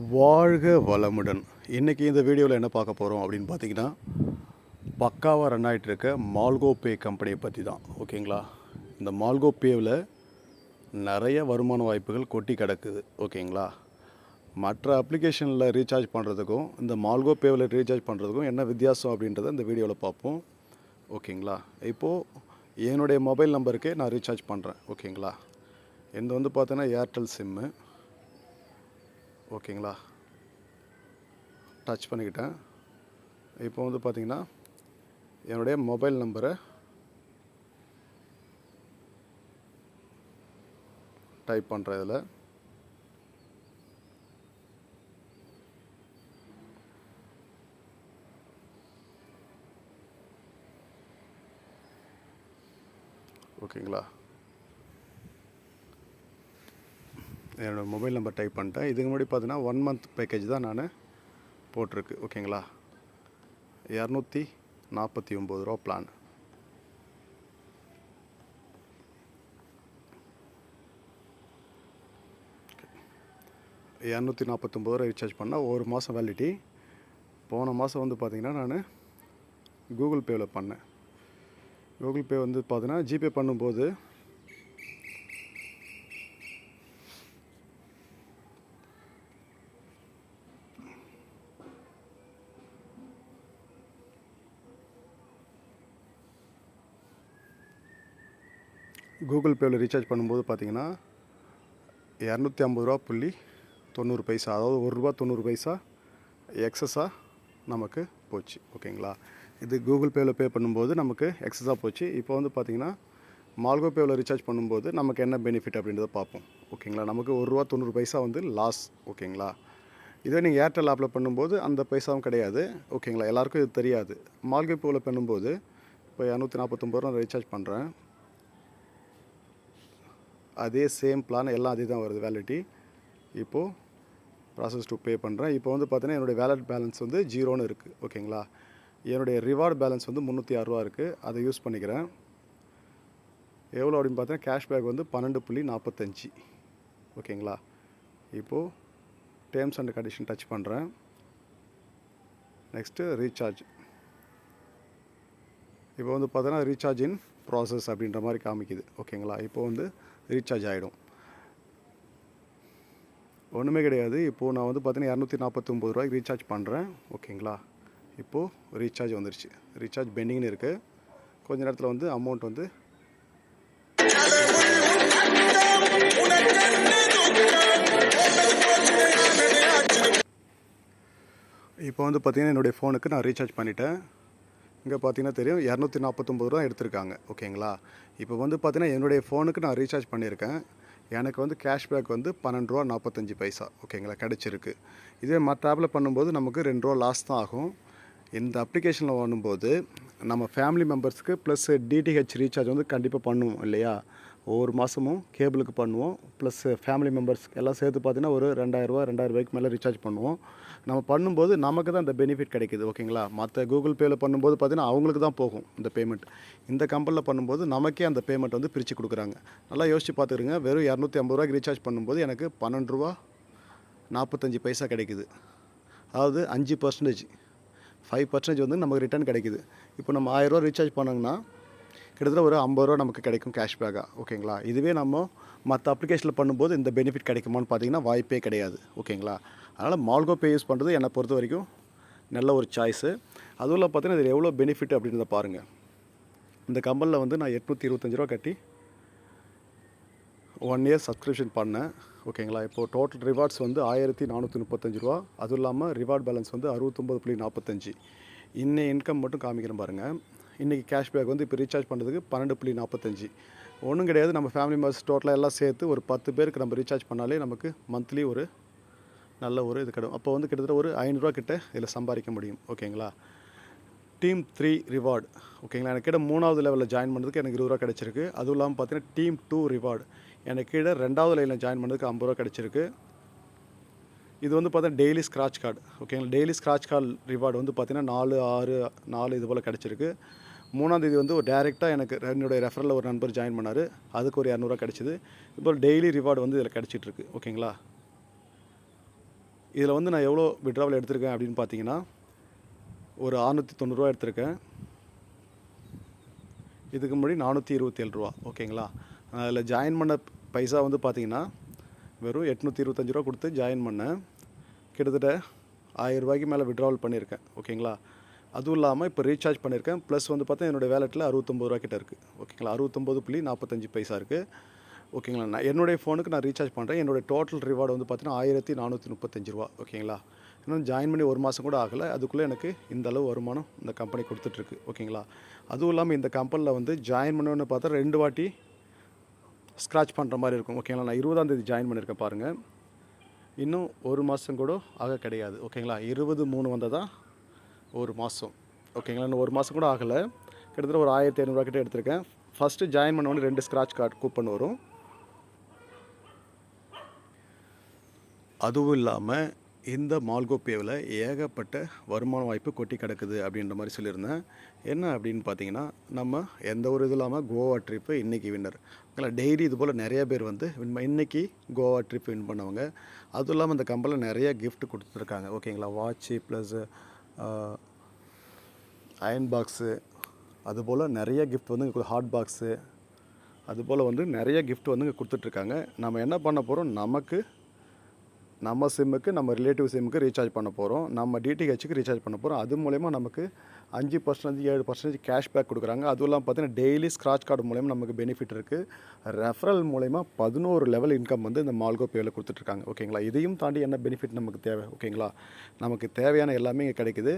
வாழ்க வளமுடன். இன்றைக்கி இந்த வீடியோவில் என்ன பார்க்க போகிறோம் அப்படின்னு பார்த்தீங்கன்னா பக்காவாக ரன் ஆகிட்டு இருக்க மால்கோ பே கம்பெனியை பற்றி தான் ஓகேங்களா? இந்த மால்கோ பேவில் நிறைய வருமான வாய்ப்புகள் கொட்டி கிடக்குது. ஓகேங்களா? மற்ற அப்ளிகேஷனில் ரீசார்ஜ் பண்ணுறதுக்கும் இந்த மால்கோ பேவில் ரீசார்ஜ் பண்ணுறதுக்கும் என்ன வித்தியாசம் அப்படின்றத இந்த வீடியோவில் பார்ப்போம். ஓகேங்களா? இப்போது என்னுடைய மொபைல் நம்பருக்கே நான் ரீசார்ஜ் பண்ணுறேன் ஓகேங்களா? இது வந்து பார்த்தீங்கன்னா ஏர்டெல் சிம்மு ஓகேங்களா? டச் பண்ணிக்கிட்டேன். இப்போ வந்து பார்த்தீங்கன்னா என்னுடைய மொபைல் நம்பரை டைப் பண்ணுறேன் இதில். ஓகேங்களா? என்னோடய மொபைல் நம்பர் டைப் பண்ணிட்டேன். இதுக்கு முன்னாடி பார்த்தீங்கன்னா ஒன் மந்த் பேக்கேஜ் தான் நான் போட்டிருக்கு. ஓகேங்களா இரநூத்தி நாற்பத்தி ஒம்பது ரூபா பிளான் இரநூத்தி நாற்பத்தொம்பது ரூபா ரீசார்ஜ் பண்ணால் ஒரு மாதம் வேலிட்டி போன மாதம் வந்து பார்த்திங்கன்னா நான் கூகுள் பேவில் பண்ணேன். கூகுள் பே வந்து பார்த்தீங்கன்னா ஜிபே பண்ணும்போது கூகுள் பேவில் ரீசார்ஜ் பண்ணும்போது பார்த்தீங்கன்னா இரநூத்தி ஐம்பது ரூபா புள்ளி தொண்ணூறு பைசா அதாவது ஒரு ரூபா தொண்ணூறு பைசா எக்ஸஸாக நமக்கு போச்சு ஓகேங்களா? இது கூகுள் பேவில் பே பண்ணும்போது நமக்கு எக்ஸஸாக போச்சு. இப்போ வந்து பார்த்தீங்கன்னா மால்கோ பேவில் ரீசார்ஜ் பண்ணும்போது நமக்கு என்ன பெனிஃபிட் அப்படின்றத பார்ப்போம் ஓகேங்களா? நமக்கு ஒரு ரூபா தொண்ணூறு பைசா வந்து லாஸ் ஓகேங்களா? இதே நீங்கள் ஏர்டெல் ஆப்பில் பண்ணும்போது அந்த பைசாவும் கிடையாது ஓகேங்களா? எல்லாருக்கும் இது தெரியாது. மால்கோ பேவில் பண்ணும்போது இப்போ இரநூத்தி நாற்பத்தொம்பது ரூபா ரீசார்ஜ் பண்ணுறேன் அதே சேம் பிளான் எல்லாம் அதே தான் வருது வேலிட்டி இப்போது ப்ராசஸ் டு பே பண்ணுறேன் இப்போ வந்து பார்த்தீங்கன்னா என்னுடைய வேலட் பேலன்ஸ் வந்து ஜீரோன்னு இருக்குது ஓகேங்களா? என்னுடைய ரிவார்ட் பேலன்ஸ் வந்து முந்நூற்றி அறுபா இருக்குது அதை யூஸ் பண்ணிக்கிறேன். எவ்வளோ அப்படின்னு பார்த்தீங்கன்னா கேஷ்பேக் வந்து பன்னெண்டு புள்ளி நாற்பத்தஞ்சு ஓகேங்களா? இப்போது டேர்ம்ஸ் அண்ட் கண்டிஷன் டச் பண்ணுறேன் நெக்ஸ்ட்டு ரீசார்ஜ் இப்போ வந்து பார்த்தோன்னா ரீசார்ஜ் இன் ப்ராசஸ் அப்படின்ற மாதிரி காமிக்குது. ஓகேங்களா? இப்போ வந்து ரீசார்ஜ் ஆகிடும் ஒன்றுமே கிடையாது. இப்போது நான் வந்து பார்த்தீங்கன்னா இரநூத்தி நாற்பத்தொம்பது ரூபாய்க்கு ரீசார்ஜ் பண்ணுறேன் ஓகேங்களா? இப்போது ரீசார்ஜ் வந்துருச்சு. ரீசார்ஜ் பெண்டிங்னு இருக்குது கொஞ்ச நேரத்தில் வந்து அமௌண்ட் வந்து இப்போ வந்து பார்த்தீங்கன்னா என்னுடைய ஃபோனுக்கு நான் ரீசார்ஜ் பண்ணிட்டேன். இங்கே பார்த்தீங்கன்னா தெரியும். இரநூத்தி நாற்பத்தொம்பது ரூபா எடுத்திருக்காங்க. ஓகேங்களா? இப்போ வந்து பார்த்தீங்கன்னா என்னுடைய ஃபோனுக்கு நான் ரீசார்ஜ் பண்ணியிருக்கேன். எனக்கு வந்து கேஷ்பேக் வந்து பன்னெண்டு ரூபா நாற்பத்தஞ்சு பைசா. ஓகேங்களா? கிடச்சிருக்கு. இதே மற்ற ஆப்பில் பண்ணும்போது நமக்கு ரெண்டு ரூபா லாஸ் தான் ஆகும். இந்த அப்ளிகேஷனில் பண்ணும்போது நம்ம ஃபேமிலி மெம்பர்ஸ்க்கு ப்ளஸ் டிடிஹெச் ரீசார்ஜ் வந்து கண்டிப்பாக பண்ணுவோம் இல்லையா? ஒவ்வொரு மாதமும் கேபிளுக்கு பண்ணுவோம். ப்ளஸ் ஃபேமிலி மெம்பர்ஸ் எல்லாம் சேர்த்து பார்த்தீங்கன்னா ஒரு ரெண்டாயிரரூவா ரெண்டாயிரம் ரூபாய்க்கு மேலே ரீசார்ஜ் பண்ணுவோம். நம்ம பண்ணும்போது நமக்கு தான் இந்த பெனிஃபிட் கிடைக்குது ஓகேங்களா மற்ற கூகுள் பேயில் பண்ணும்போது பார்த்தீங்கன்னா அவங்களுக்கு தான் போகும் இந்த பேமெண்ட் இந்த கம்பெனியில் பண்ணும்போது நமக்கே அந்த பேமெண்ட் வந்து பிரித்து கொடுக்குறாங்க. நல்லா யோசிச்சு பார்த்துருங்க வெறும் இரநூத்தி ஐம்பது ரூபாய்க்கு ரீசார்ஜ் பண்ணும்போது எனக்கு பன்னெண்டு ரூபா நாற்பத்தஞ்சு பைசா கிடைக்குது. அதாவது அஞ்சு பர்சன்டேஜ் ஃபைவ் பர்சன்டேஜ் வந்து நமக்கு ரிட்டர்ன் கிடைக்குது. இப்போ நம்ம ஆயிரரூவா ரீசார்ஜ் பண்ணோங்கன்னா கிட்டத்தட்ட ஒரு ஐம்பது ரூபா நமக்கு கிடைக்கும் கேஷ்பேக்காக ஓகேங்களா? இதுவே நம்ம மற்ற அப்ளிகேஷனில் பண்ணும்போது இந்த பெனிஃபிட் கிடைக்குமான்னு பார்த்தீங்கன்னா வாய்ப்பே கிடையாது. ஓகேங்களா? அதனால் மால்கோ பே யூஸ் பண்ணுறது என்னை பொறுத்த வரைக்கும் நல்ல ஒரு சாய்ஸு அதுவும் இல்லை பார்த்தீங்கன்னா இதில் எவ்வளோ பெனிஃபிட் அப்படின்றத பாருங்கள் இந்த கம்பெனியில் வந்து நான் எட்நூற்றி இருபத்தஞ்சி ரூபா கட்டி ஒன் இயர் சப்ஸ்கிரிப்ஷன் பண்ணேன். ஓகேங்களா? இப்போது டோட்டல் ரிவார்ட்ஸ் வந்து ஆயிரத்தி நானூற்றி முப்பத்தஞ்சு ரூபா. அதுவும் இல்லாமல் ரிவார்ட் பேலன்ஸ் வந்து அறுபத்தொம்பது புள்ளி நாற்பத்தஞ்சு. இன்னைய இன்கம் மட்டும் காமிக்கிறேன் பாருங்கள் இன்றைக்கி கேஷ்பேக் வந்து இப்போ ரீசார்ஜ் பண்ணுறதுக்கு பன்னெண்டு புள்ளி நாற்பத்தஞ்சு. ஒன்றும் கிடையாது. நம்ம ஃபேமிலி மெம்பர்ஸ் டோட்டலாக எல்லாம் சேர்த்து ஒரு பத்து பேருக்கு நம்ம ரீசார்ஜ் பண்ணாலே நமக்கு மந்த்லி ஒரு நல்ல ஒரு இது கிடைக்கும். அப்போ வந்து கிட்டத்தட்ட ஒரு ஐநூறுரூவா கிட்ட இதில் சம்பாதிக்க முடியும். ஓகேங்களா? டீம் த்ரீ ரிவார்டு ஓகேங்களா? எனக்கு கிட்ட மூணாவது லெவலில் ஜாயின் பண்ணுறதுக்கு எனக்கு இருபது ரூபா கிடச்சிருக்கு. அதுவும் இல்லாமல் பார்த்தீங்கன்னா டீம் டூ ரிவார்டு எனக்கு கீழே ரெண்டாவது லைனில் ஜாயின் பண்ணதுக்கு ஐம்பது ரூபா கிடச்சிருக்கு. இது வந்து பார்த்தீங்கன்னா டெய்லி ஸ்க்ராட்ச் கார்டு ஓகேங்களா டெய்லி ஸ்க்ராட்ச் கார்டு ரிவார்டு வந்து பார்த்திங்கன்னா நாலு ஆறு நாலு இது போல் கிடச்சிருக்கு. மூணாந்தேதி வந்து ஒரு டேரெக்டாக எனக்கு என்னுடைய ரெஃபரில் ஒரு நண்பர் ஜாயின் பண்ணார். அதுக்கு ஒரு இரநூறுவா கிடச்சிது. இப்போ டெய்லி ரிவார்டு வந்து இதில் கிடச்சிட்ருக்கு ஓகேங்களா இதில் வந்து நான் எவ்வளோ விட்ராவல் எடுத்திருக்கேன் அப்படின்னு பார்த்தீங்கன்னா ஒரு அறநூற்றி தொண்ணூறுரூவா எடுத்திருக்கேன். இதுக்கு முன்னாடி நானூற்றி இருபத்தேழு ரூபா. ஓகேங்களா அதில் ஜாயின் பண்ண பைசா வந்து பார்த்தீங்கன்னா வெறும் எட்நூற்றி இருபத்தஞ்சி ரூபா கொடுத்து ஜாயின் பண்ணேன் கிட்டத்தட்ட ஆயிரம் ரூபாய்க்கு மேலே விட்ராவல் பண்ணியிருக்கேன். ஓகேங்களா அதுவும் இல்லாமல் இப்போ ரீசார்ஜ் பண்ணியிருக்கேன். ப்ளஸ் வந்து பார்த்தா என்னோடய வேலெட்டில் அறுபத்தொம்பது ரூபா கிட்ட இருக்குது ஓகேங்களா அறுபத்தொம்பது புள்ளி நாற்பத்தஞ்சு பைசா இருக்குது ஓகேங்களா நான் என்னுடைய ஃபோனுக்கு நான் ரீசார்ஜ் பண்ணுறேன் என்னோடய டோட்டல் ரிவார்டு வந்து பார்த்தீங்கன்னா ஆயிரத்தி நானூற்றி முப்பத்தஞ்சு ரூபா. ஓகேங்களா இன்னும் ஜாயின் பண்ணி ஒரு மாதம் கூட ஆகலை. அதுக்குள்ளே எனக்கு இந்த அளவு வருமானம் இந்த கம்பெனி கொடுத்துட்ருக்கு ஓகேங்களா அதுவும் இல்லாமல் இந்த கம்பெனியில் வந்து ஜாயின் பண்ணணுன்னு பார்த்தா ரெண்டு வாட்டி ஸ்க்ராச் பண்ணுற மாதிரி இருக்கும். ஓகேங்களா நான் இருபதாம் தேதி ஜாயின் பண்ணியிருக்கேன் பாருங்கள் இன்னும் ஒரு மாதம் கூட ஆக கிடையாது. ஓகேங்களா இருபது மூணு வந்தால் தான் ஒரு மாதம் ஓகேங்களா இன்னும் ஒரு மாதம் கூட ஆகலை. கிட்டத்தட்ட ஒரு ஆயிரத்தி ஐநூறுரூவா கிட்ட எடுத்திருக்கேன். ஃபஸ்ட்டு ஜாயின் பண்ணவொடனே ரெண்டு ஸ்க்ராட்ச் கார்டு கூப்பன் வரும். அதுவும் இல்லாமல் இந்த மால்கோப்பேவில் ஏகப்பட்ட வருமான வாய்ப்பு கொட்டி கிடக்குது அப்படின்ற மாதிரி சொல்லியிருந்தேன். என்ன அப்படின்னு பார்த்தீங்கன்னா நம்ம எந்த ஒரு இது இல்லாமல் கோவா ட்ரிப்பு இன்றைக்கி வின்னர் ஓகேங்களா டெய்லி இது போல் நிறைய பேர் வந்து வின் இன்னைக்கு கோவா ட்ரிப் வின் பண்ணவங்க. அதுவும் இல்லாமல் இந்த கம்பெனியில் நிறைய கிஃப்ட் கொடுத்துருக்காங்க. ஓகேங்களா? வாட்ச்சு ப்ளஸ்ஸு அயன் பாக்ஸு அதுபோல் நிறைய கிஃப்ட் வந்து இங்கே ஹாட் பாக்ஸு அதுபோல் வந்து நிறைய கிஃப்ட் வந்து இங்கே கொடுத்துட்ருக்காங்க நம்ம என்ன பண்ண போகிறோம் நமக்கு நம்ம சிம்முக்கு நம்ம ரிலேட்டிவ் சிம்முக்கு ரீசார்ஜ் பண்ண போகிறோம் நம்ம டிடிஹெச்சுக்கு ரீசார்ஜ் பண்ண போகிறோம் அது மூலயமா நமக்கு அஞ்சு பர்சன்டேஜ் ஏழு பர்சன்டேஜ் கேஷ்பேக் கொடுக்குறாங்க. அதுவும் இல்லாமல் பார்த்தீங்கன்னா டெய்லி ஸ்க்ராட்ச் கார்டு மூலயமா நமக்கு பெனிஃபிட் இருக்குது ரெஃபரல் மூலயமா பதினோரு லெவல் இன்கம் வந்து இந்த மால்கோ பேவில் கொடுத்துட்ருக்காங்க ஓகேங்களா இதையும் தாண்டி என்ன பெனிஃபிட் நமக்கு தேவை? ஓகேங்களா நமக்கு தேவையான எல்லாமே இங்கே கிடைக்குது.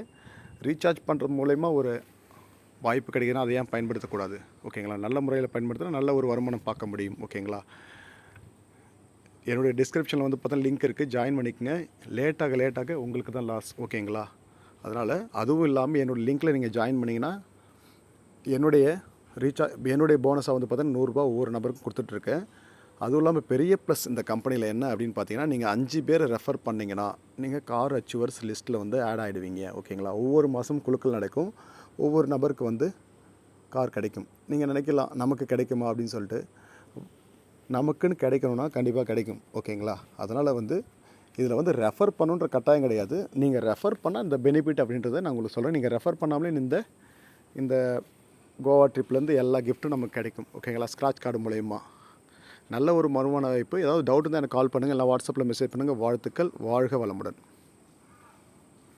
ரீசார்ஜ் பண்ணுறது மூலயமா ஒரு வாய்ப்பு கிடைக்குதுன்னா அதை ஏன் பயன்படுத்தக்கூடாது? ஓகேங்களா நல்ல முறையில் பயன்படுத்தினா நல்ல ஒரு வருமானம் பார்க்க முடியும். ஓகேங்களா என்னுடைய டிஸ்கிரிப்ஷனில் வந்து பார்த்தா லிங்க் இருக்குது ஜாயின் பண்ணிக்கங்க. லேட்டாக லேட்டாக உங்களுக்கு தான் லாஸ் ஓகேங்களா அதனால் அதுவும் இல்லாமல் என்னோடய லிங்க்கில் நீங்கள் ஜாயின் பண்ணிங்கன்னா என்னுடைய ரீசார்ஜ் என்னுடைய போனஸாக வந்து பார்த்தா நூறுரூபா ஒவ்வொரு நபருக்கும் கொடுத்துட்ருக்கேன் அதுவும் இல்லாமல் பெரிய ப்ளஸ் இந்த கம்பெனியில் என்ன அப்படின்னு பார்த்தீங்கன்னா நீங்கள் அஞ்சு பேர் ரெஃபர் பண்ணிங்கன்னா நீங்கள் கார் அச்சுவர்ஸ் லிஸ்ட்டில் வந்து ஆட் ஆகிடுவீங்க ஓகேங்களா ஒவ்வொரு மாதமும் குழுக்கள் நடக்கும். ஒவ்வொரு நபருக்கு வந்து கார் கிடைக்கும். நீங்கள் நினைக்கலாம் நமக்கு கிடைக்குமா அப்படின்னு சொல்லிட்டு. நமக்குன்னு கிடைக்கணும்னா கண்டிப்பாக கிடைக்கும். ஓகேங்களா? அதனால் வந்து இதில் வந்து ரெஃபர் பண்ணுன்ற கட்டாயம் கிடையாது. நீங்கள் ரெஃபர் பண்ணால் இந்த பெனிஃபிட் அப்படின்றத நான் உங்களுக்கு சொல்கிறேன் நீங்கள் ரெஃபர் பண்ணாமலே இந்த இந்த கோவா ட்ரிப்லேருந்து எல்லா கிஃப்ட்டும் நமக்கு கிடைக்கும். ஓகேங்களா? ஸ்க்ராட்ச் கார்டு மூலயமா. நல்ல ஒரு வருமான வாய்ப்பு ஏதாவது டவுட் இருந்தால் எனக்கு கால் பண்ணுங்கள் இல்லை வாட்ஸ்அப்பில் மெசேஜ் பண்ணுங்கள் வாழ்த்துக்கள். வாழ்க வளமுடன்.